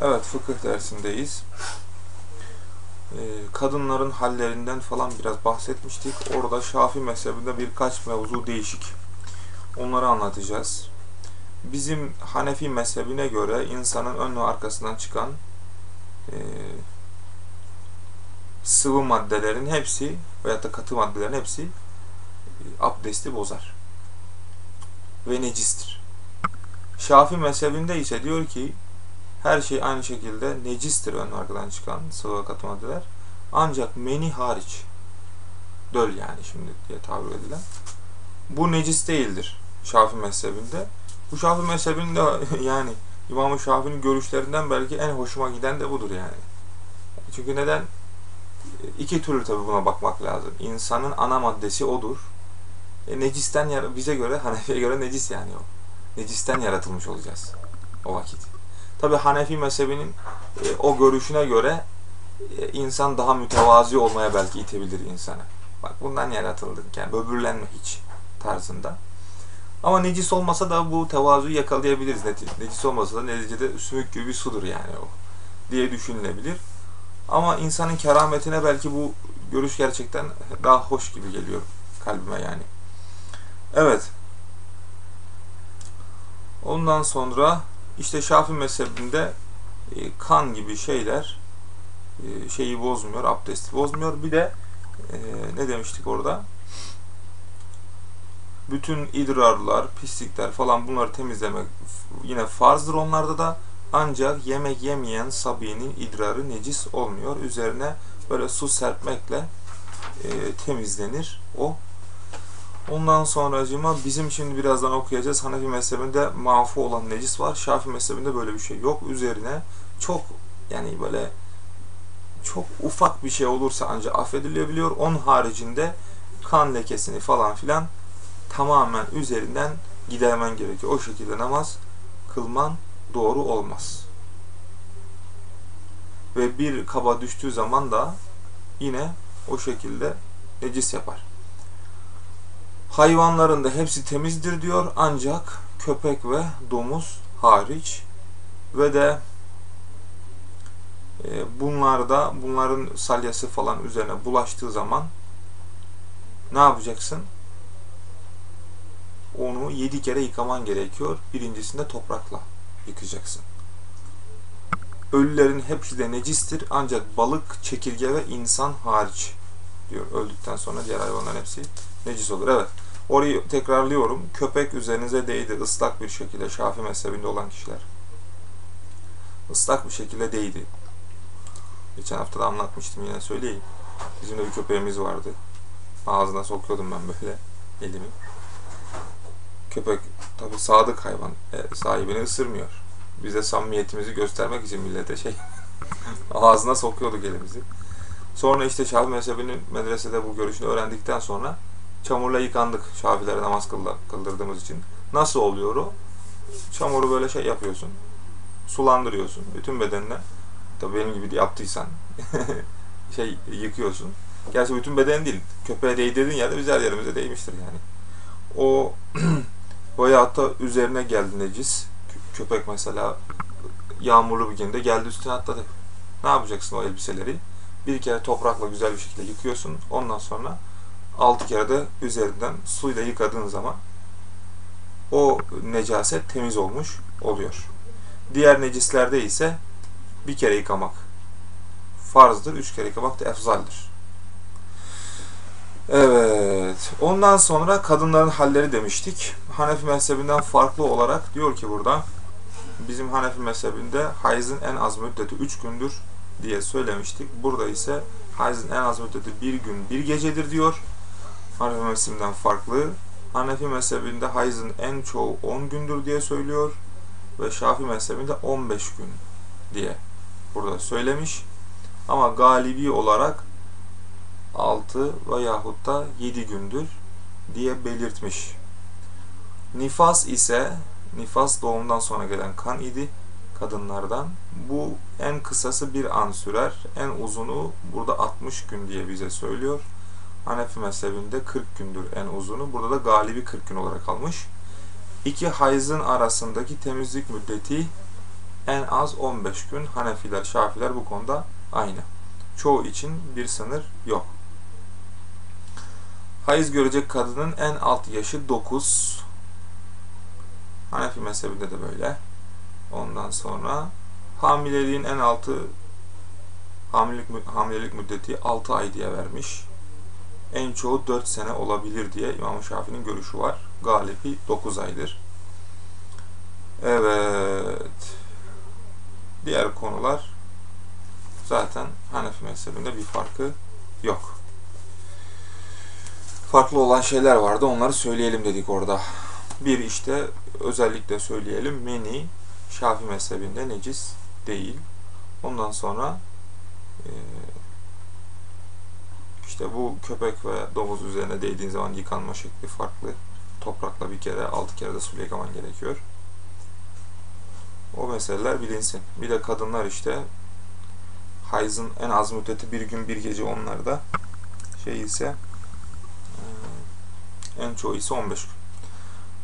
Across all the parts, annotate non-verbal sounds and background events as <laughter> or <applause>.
Evet, fıkıh dersindeyiz. Ee, kadınların hallerinden falan biraz bahsetmiştik. Orada Şafi mezhebinde birkaç mevzu değişik. Onları anlatacağız. Bizim Hanefi mezhebine göre insanın ön ve arkasından çıkan e, sıvı maddelerin hepsi veyahut da katı maddelerin hepsi e, abdesti bozar. Ve necistir. Şafi mezhebinde ise diyor ki her şey aynı şekilde necistir ön arkadan çıkan sıvı katı maddeler. Ancak meni hariç döl yani şimdi diye tabir edilen bu necis değildir Şafi mezhebinde. Bu Şafi mezhebinde <laughs> yani İmam-ı Şafii'nin görüşlerinden belki en hoşuma giden de budur yani. Çünkü neden? İki türlü tabi buna bakmak lazım. İnsanın ana maddesi odur. E, necisten bize göre, Hanefi'ye göre necis yani o. Necisten yaratılmış olacağız o vakit. Tabi Hanefi mezhebinin e, o görüşüne göre e, insan daha mütevazi olmaya belki itebilir insana. Bak bundan yaratıldık yani böbürlenme hiç tarzında. Ama necis olmasa da bu tevazuyu yakalayabiliriz. Necis olmasa da neticede sümük gibi bir sudur yani o diye düşünülebilir. Ama insanın kerametine belki bu görüş gerçekten daha hoş gibi geliyor kalbime yani. Evet. Ondan sonra işte Şafii mezhebinde e, kan gibi şeyler e, şeyi bozmuyor, abdesti bozmuyor. Bir de e, ne demiştik orada? Bütün idrarlar, pislikler falan bunları temizlemek yine farzdır onlarda da. Ancak yemek yemeyen sabinin idrarı necis olmuyor. Üzerine böyle su serpmekle temizlenir o. Ondan sonra acıma bizim şimdi birazdan okuyacağız. Hanefi mezhebinde mafu olan necis var. Şafi mezhebinde böyle bir şey yok. Üzerine çok yani böyle çok ufak bir şey olursa ancak affedilebiliyor. Onun haricinde kan lekesini falan filan tamamen üzerinden gidermen gerekiyor. O şekilde namaz kılman doğru olmaz. Ve bir kaba düştüğü zaman da yine o şekilde necis yapar. Hayvanların da hepsi temizdir diyor ancak köpek ve domuz hariç ve de e, bunlarda bunların salyası falan üzerine bulaştığı zaman ne yapacaksın? Onu yedi kere yıkaman gerekiyor. Birincisinde toprakla yıkacaksın. Ölülerin hepsi de necistir ancak balık, çekirge ve insan hariç diyor. Öldükten sonra diğer hayvanların hepsi necis olur. Evet. Orayı tekrarlıyorum. Köpek üzerinize değdi ıslak bir şekilde Şafi mezhebinde olan kişiler. Islak bir şekilde değdi. Geçen hafta da anlatmıştım yine söyleyeyim. Bizim de bir köpeğimiz vardı. Ağzına sokuyordum ben böyle elimi. Köpek tabi sadık hayvan. E, sahibini ısırmıyor. Bize samimiyetimizi göstermek için millete şey <laughs> ağzına sokuyorduk elimizi. Sonra işte Şafi mezhebinin medresede bu görüşünü öğrendikten sonra çamurla yıkandık Şafilere namaz kıldırdığımız için. Nasıl oluyor o? Çamuru böyle şey yapıyorsun. Sulandırıyorsun bütün bedenine. Tabii benim gibi yaptıysan <laughs> şey yıkıyorsun. Gerçi bütün beden değil. Köpeğe değdirdiğin yerde biz her yerimize değmiştir yani. O <clears throat> veyahut da üzerine geldi necis. Köpek mesela yağmurlu bir günde geldi üstüne atladı. Ne yapacaksın o elbiseleri? Bir kere toprakla güzel bir şekilde yıkıyorsun. Ondan sonra altı kere de üzerinden suyla yıkadığın zaman o necaset temiz olmuş oluyor. Diğer necislerde ise bir kere yıkamak farzdır. Üç kere yıkamak da efzaldir. Evet. Ondan sonra kadınların halleri demiştik. Hanefi mezhebinden farklı olarak diyor ki burada bizim Hanefi mezhebinde hayızın en az müddeti 3 gündür diye söylemiştik. Burada ise hayızın en az müddeti bir gün bir gecedir diyor. Hanefi mezhebinden farklı. Hanefi mezhebinde hayızın en çoğu 10 gündür diye söylüyor. Ve Şafi mezhebinde 15 gün diye burada söylemiş. Ama galibi olarak 6 veyahut da 7 gündür diye belirtmiş. Nifas ise nifas doğumdan sonra gelen kan idi kadınlardan. Bu en kısası bir an sürer. En uzunu burada 60 gün diye bize söylüyor. Hanefi mezhebinde 40 gündür en uzunu. Burada da galibi 40 gün olarak almış. İki hayızın arasındaki temizlik müddeti en az 15 gün. Hanefiler, Şafiler bu konuda aynı. Çoğu için bir sınır yok. Hayız görecek kadının en alt yaşı 9. Hanefi mezhebinde de böyle. Ondan sonra hamileliğin en altı hamilelik, hamilelik müddeti 6 ay diye vermiş. En çoğu 4 sene olabilir diye İmam Şafii'nin görüşü var. Galibi 9 aydır. Evet. Diğer konular zaten Hanefi mezhebinde bir farkı yok. Farklı olan şeyler vardı. Onları söyleyelim dedik orada. Bir işte özellikle söyleyelim. Meni Şafi mezhebinde necis değil. Ondan sonra işte bu köpek ve domuz üzerine değdiğin zaman yıkanma şekli farklı. Toprakla bir kere, altı kere de su yıkaman gerekiyor. O meseleler bilinsin. Bir de kadınlar işte hayızın en az müddeti bir gün bir gece onlarda şey ise en çoğu ise 15 gün.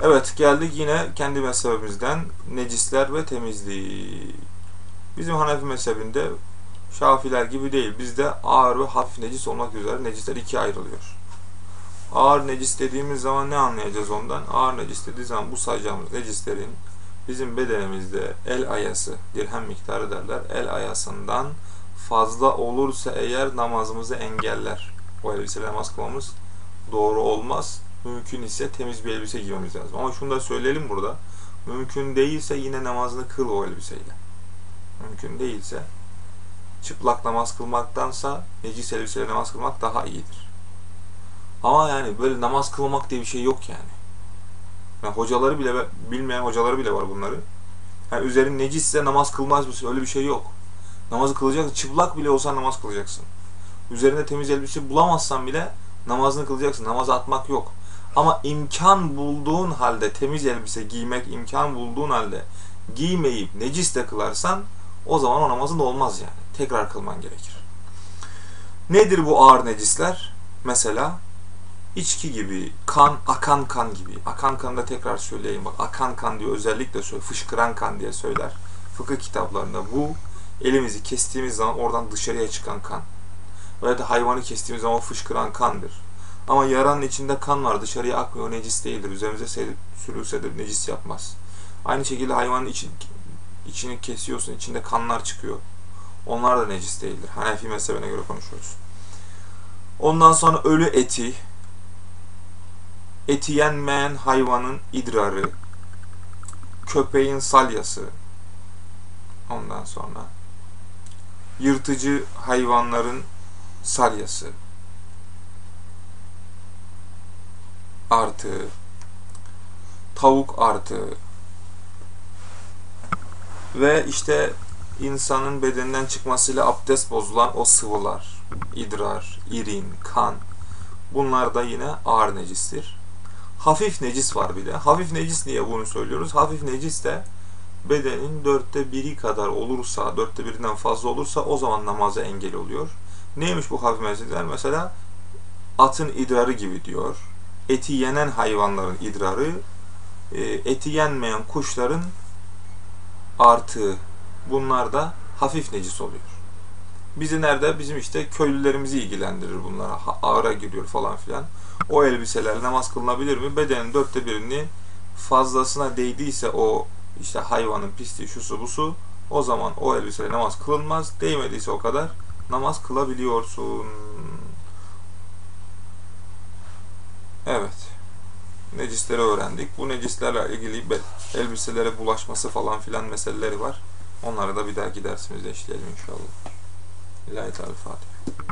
Evet geldik yine kendi mezhebimizden necisler ve temizliği. Bizim Hanefi mezhebinde Şafiler gibi değil. Bizde ağır ve hafif necis olmak üzere necisler ikiye ayrılıyor. Ağır necis dediğimiz zaman ne anlayacağız ondan? Ağır necis dediği zaman bu sayacağımız necislerin bizim bedenimizde el ayası, dirhem miktarı derler. El ayasından fazla olursa eğer namazımızı engeller. O elbiseyle namaz kılmamız doğru olmaz. Mümkün ise temiz bir elbise giymemiz lazım. Ama şunu da söyleyelim burada. Mümkün değilse yine namazını kıl o elbiseyle. Mümkün değilse çıplak namaz kılmaktansa necis elbiseyle namaz kılmak daha iyidir. Ama yani böyle namaz kılmak diye bir şey yok yani. yani hocaları bile bilmeyen hocaları bile var bunları. Yani üzerin necisse namaz kılmaz mısın? Öyle bir şey yok. Namazı kılacaksın. Çıplak bile olsan namaz kılacaksın. Üzerinde temiz elbise bulamazsan bile namazını kılacaksın. Namazı atmak yok. Ama imkan bulduğun halde temiz elbise giymek imkan bulduğun halde giymeyip necis de kılarsan o zaman o namazın olmaz yani. Tekrar kılman gerekir. Nedir bu ağır necisler? Mesela içki gibi, kan, akan kan gibi. Akan kanı da tekrar söyleyeyim bak. Akan kan diyor özellikle söyle. Fışkıran kan diye söyler. Fıkıh kitaplarında bu elimizi kestiğimiz zaman oradan dışarıya çıkan kan. Veya da hayvanı kestiğimiz zaman fışkıran kandır. Ama yaranın içinde kan var. Dışarıya akmıyor. Necis değildir. Üzerimize sürülse de necis yapmaz. Aynı şekilde hayvanın için, içini kesiyorsun. içinde kanlar çıkıyor. Onlar da necis değildir. Hanefi mezhebine göre konuşuyoruz. Ondan sonra ölü eti, eti yenmeyen hayvanın idrarı, köpeğin salyası, ondan sonra yırtıcı hayvanların salyası, artı tavuk artı ve işte insanın bedeninden çıkmasıyla abdest bozulan o sıvılar, idrar, irin, kan bunlar da yine ağır necistir. Hafif necis var bir de. Hafif necis niye bunu söylüyoruz? Hafif necis de bedenin dörtte biri kadar olursa, dörtte birinden fazla olursa o zaman namaza engel oluyor. Neymiş bu hafif necisler? Mesela atın idrarı gibi diyor eti yenen hayvanların idrarı, e, eti yenmeyen kuşların artığı. Bunlar da hafif necis oluyor. Bizi nerede? Bizim işte köylülerimizi ilgilendirir bunlara. Ağıra giriyor falan filan. O elbiseler namaz kılınabilir mi? Bedenin dörtte birini fazlasına değdiyse o işte hayvanın pisliği, şusu busu o zaman o elbiseyle namaz kılınmaz. Değmediyse o kadar namaz kılabiliyorsun. Evet. Necisleri öğrendik. Bu necislerle ilgili elbiselere bulaşması falan filan meseleleri var. Onları da bir dahaki dersimizde işleyelim inşallah. İlahi Teala Fatiha.